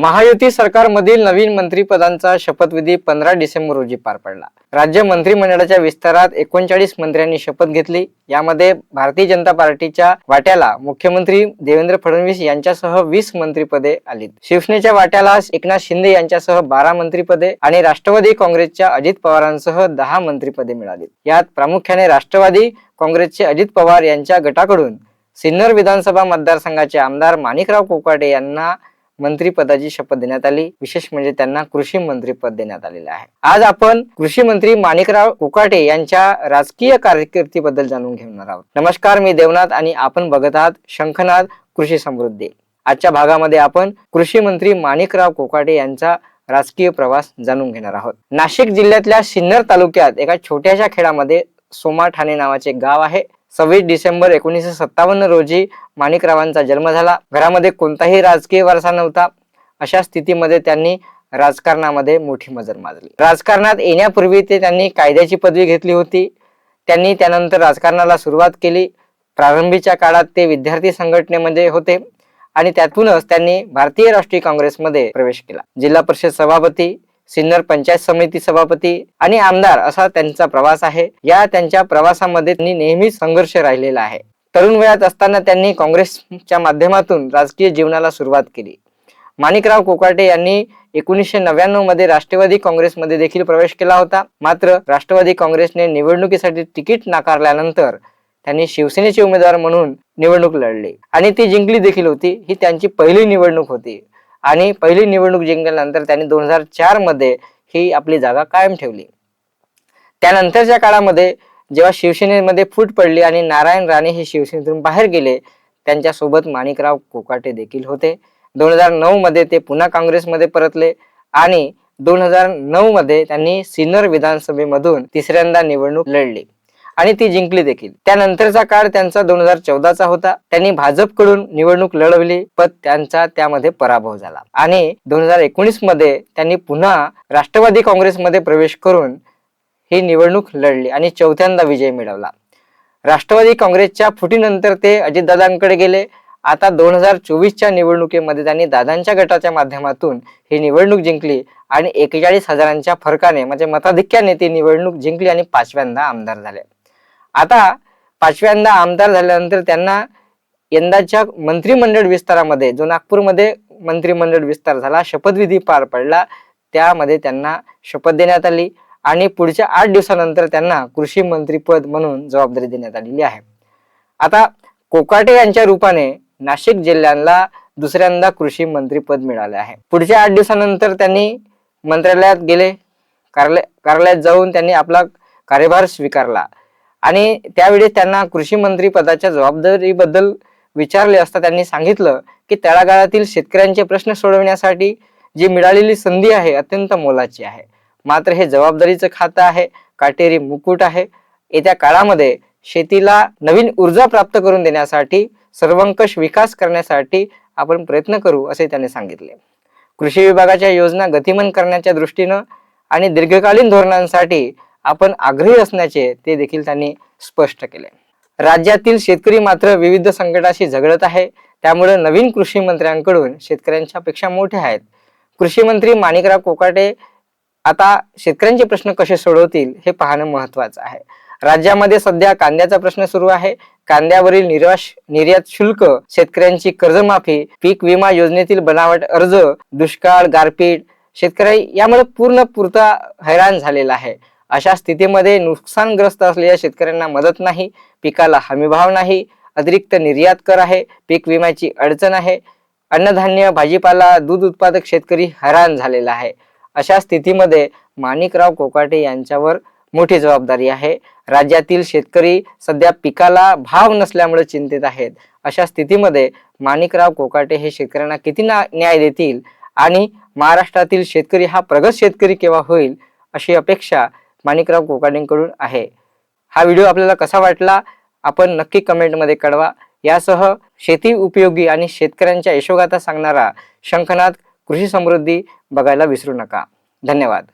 महायुती सरकारमधील नवीन मंत्रीपदांचा शपथविधी पंधरा डिसेंबर रोजी पार पडला. राज्य मंत्रिमंडळाच्या विस्तारात एकोणचाळीस मंत्र्यांनी शपथ घेतली. यामध्ये भारतीय जनता पार्टीच्या वाट्याला मुख्यमंत्री देवेंद्र फडणवीस यांच्यासह वीस मंत्रिपदे आली शिवसेनेच्या वाट्याला एकनाथ शिंदे यांच्यासह बारा मंत्रिपदे आणि राष्ट्रवादी काँग्रेसच्या अजित पवारांसह दहा मंत्रिपदे मिळाली यात प्रामुख्याने राष्ट्रवादी काँग्रेसचे अजित पवार यांच्या गटाकडून सिन्नर विधानसभा मतदारसंघाचे आमदार माणिकराव कोकाटे यांना मंत्रीपदाची शपथ देण्यात आली. विशेष म्हणजे त्यांना कृषी मंत्रीपद देण्यात आलेले आहे. आज आपण कृषी मंत्री माणिकराव कोकाटे यांच्या राजकीय कारकिर्दीबद्दल जाणून घेणार आहोत. नमस्कार मी देवनाथ आणि आपण बघत आहात शंखनाथ कृषी समृद्धी. आजच्या भागामध्ये आपण कृषी मंत्री माणिकराव कोकाटे यांचा राजकीय प्रवास जाणून घेणार आहोत. नाशिक जिल्ह्यातल्या सिन्नर तालुक्यात एका छोट्याशा खेडामध्ये सोमा ठाणे नावाचे गाव आहे. सव्वीस डिसेंबर एकोणीसशे सत्तावन्न रोजी माणिकरावांचा जन्म झाला. घरामध्ये कोणताही राजकीय वारसा नव्हता. अशा स्थितीमध्ये त्यांनी राजकारणामध्ये मोठी मजल माजली. राजकारणात येण्यापूर्वी ते त्यांनी कायद्याची पदवी घेतली होती. त्यांनी त्यानंतर राजकारणाला सुरुवात केली. प्रारंभीच्या काळात ते विद्यार्थी संघटनेमध्ये होते आणि त्यातूनच त्यांनी भारतीय राष्ट्रीय काँग्रेसमध्ये प्रवेश केला. जिल्हा परिषद सभापती सिन्नर पंचायत समिती सभापती आणि आमदार असा त्यांचा प्रवास आहे. या त्यांच्या प्रवासामध्ये त्यांनी नेहमीच संघर्ष राहिलेला आहे. तरुण वयात असताना त्यांनी काँग्रेसच्या माध्यमातून राजकीय जीवनाला सुरुवात केली. माणिकराव कोकाटे यांनी एकोणीसशे नव्याण्णवमध्ये राष्ट्रवादी काँग्रेसमध्ये देखील प्रवेश केला होता. मात्र राष्ट्रवादी काँग्रेसने निवडणुकीसाठी तिकीट नाकारल्यानंतर त्यांनी शिवसेनेचे उमेदवार म्हणून निवडणूक लढली. आणि ती जिंकली देखील होती. ही त्यांची पहिली निवडणूक होती. आणि पहिली निवडणूक जिंकल्यानंतर त्यांनी दोन हजार चारमध्ये ही आपली जागा कायम ठेवली. त्यानंतरच्या काळामध्ये जेव्हा शिवसेनेमध्ये फूट पडली आणि नारायण राणे हे शिवसेनेतून बाहेर गेले त्यांच्यासोबत माणिकराव कोकाटे देखील होते. दोन हजार नऊ मध्ये ते पुन्हा काँग्रेसमध्ये परतले आणि दोन हजार नऊ मध्ये त्यांनी सिन्नर विधानसभेमधून तिसऱ्यांदा निवडणूक लढली. आणि ती जिंकली देखील. त्यानंतरचा काळ त्यांचा दोन हजार चौदाचा होता. त्यांनी भाजपकडून निवडणूक लढवली पण त्यांचा त्यामध्ये पराभव झाला. आणि दोन हजार एकोणीसमध्ये त्यांनी पुन्हा राष्ट्रवादी काँग्रेसमध्ये प्रवेश करून ही निवडणूक लढली आणि चौथ्यांदा विजय मिळवला. राष्ट्रवादी काँग्रेसच्या फुटीनंतर ते अजितदादांकडे गेले. आता दोन हजार चोवीसच्या निवडणुकीमध्ये त्यांनी दादांच्या गटाच्या माध्यमातून ही निवडणूक जिंकली आणि एकेचाळीस हजारांच्या फरकाने म्हणजे मताधिक्याने ती निवडणूक जिंकली आणि पाचव्यांदा आमदार झाले. आता पाचव्यांदा आमदार झाल्यानंतर त्यांना यंदाच्या मंत्रिमंडळ विस्तारामध्ये जो नागपूरमध्ये मंत्रिमंडळ विस्तार झाला शपथविधी पार पडला त्यामध्ये त्यांना शपथ देण्यात आली आणि पुढच्या आठ दिवसानंतर त्यांना कृषी मंत्रीपद म्हणून जबाबदारी देण्यात आलेली आहे. आता कोकाटे यांच्या रूपाने नाशिक जिल्ह्याला दुसऱ्यांदा कृषी मंत्रीपद मिळाले आहे. पुढच्या आठ दिवसानंतर त्यांनी मंत्रालयात गेले कार्यालय कार्यालयात जाऊन त्यांनी आपला कार्यभार स्वीकारला. आणि त्यावेळी त्यांना कृषी मंत्री पदाच्या जबाबदारीबद्दल विचारले असता त्यांनी सांगितलं की तळागाळातील शेतकऱ्यांचे प्रश्न सोडवण्यासाठी जी मिळालेली संधी आहे अत्यंत मोलाची आहे. मात्र हे जबाबदारीचं खातं आहे काटेरी मुकुट आहे. येत्या काळामध्ये शेतीला नवीन ऊर्जा प्राप्त करून देण्यासाठी सर्वंकष विकास करण्यासाठी आपण प्रयत्न करू असे त्यांनी सांगितले. कृषी विभागाच्या योजना गतिमान करण्याच्या दृष्टीनं आणि दीर्घकालीन धोरणांसाठी आपण आग्रही असण्याचे ते देखील त्यांनी स्पष्ट केले. राज्यातील शेतकरी मात्र विविध संकटाशी झगडत आहे. त्यामुळे नवीन कृषी मंत्र्यांकडून शेतकऱ्यांच्या पेक्षा मोठ्या आहेत. कृषी मंत्री माणिकराव कोकाटे आता शेतकऱ्यांचे प्रश्न कसे सोडवतील हे पाहणं महत्वाचं आहे. राज्यामध्ये सध्या कांद्याचा प्रश्न सुरू आहे. कांद्यावरील निर्याश निर्यात शुल्क शेतकऱ्यांची कर्जमाफी पीक विमा योजनेतील बनावट अर्ज दुष्काळ गारपीट शेतकरी यामुळे पूर्ण पुरता हैराण झालेला आहे. अशा स्थितीमध्ये नुकसानग्रस्त असलेल्या शेतकऱ्यांना मदत नाही पिकाला हमीभाव नाही अतिरिक्त निर्यात कर आहे पीक विम्याची अडचण आहे. अन्नधान्य भाजीपाला दूध उत्पादक शेतकरी हैराण झालेला आहे. अशा स्थितीमध्ये माणिकराव कोकाटे यांच्यावर मोठी जबाबदारी आहे. राज्यातील शेतकरी सध्या पिकाला भाव नसल्यामुळे चिंतित आहेत. अशा स्थितीमध्ये माणिकराव कोकाटे हे शेतकऱ्यांना किती ना न्याय देतील आणि महाराष्ट्रातील शेतकरी हा प्रगत शेतकरी केव्हा होईल अशी अपेक्षा माणिकराव कोकाटेंकडून आहे. हा व्हिडिओ आपल्याला कसा वाटला? आपण नक्की कमेंटमध्ये कळवा. यासह शेती उपयोगी आणि शेतकऱ्यांच्या यशोगाथा सांगणारा शंखनाथ कृषी समृद्धी बघायला विसरू नका. धन्यवाद.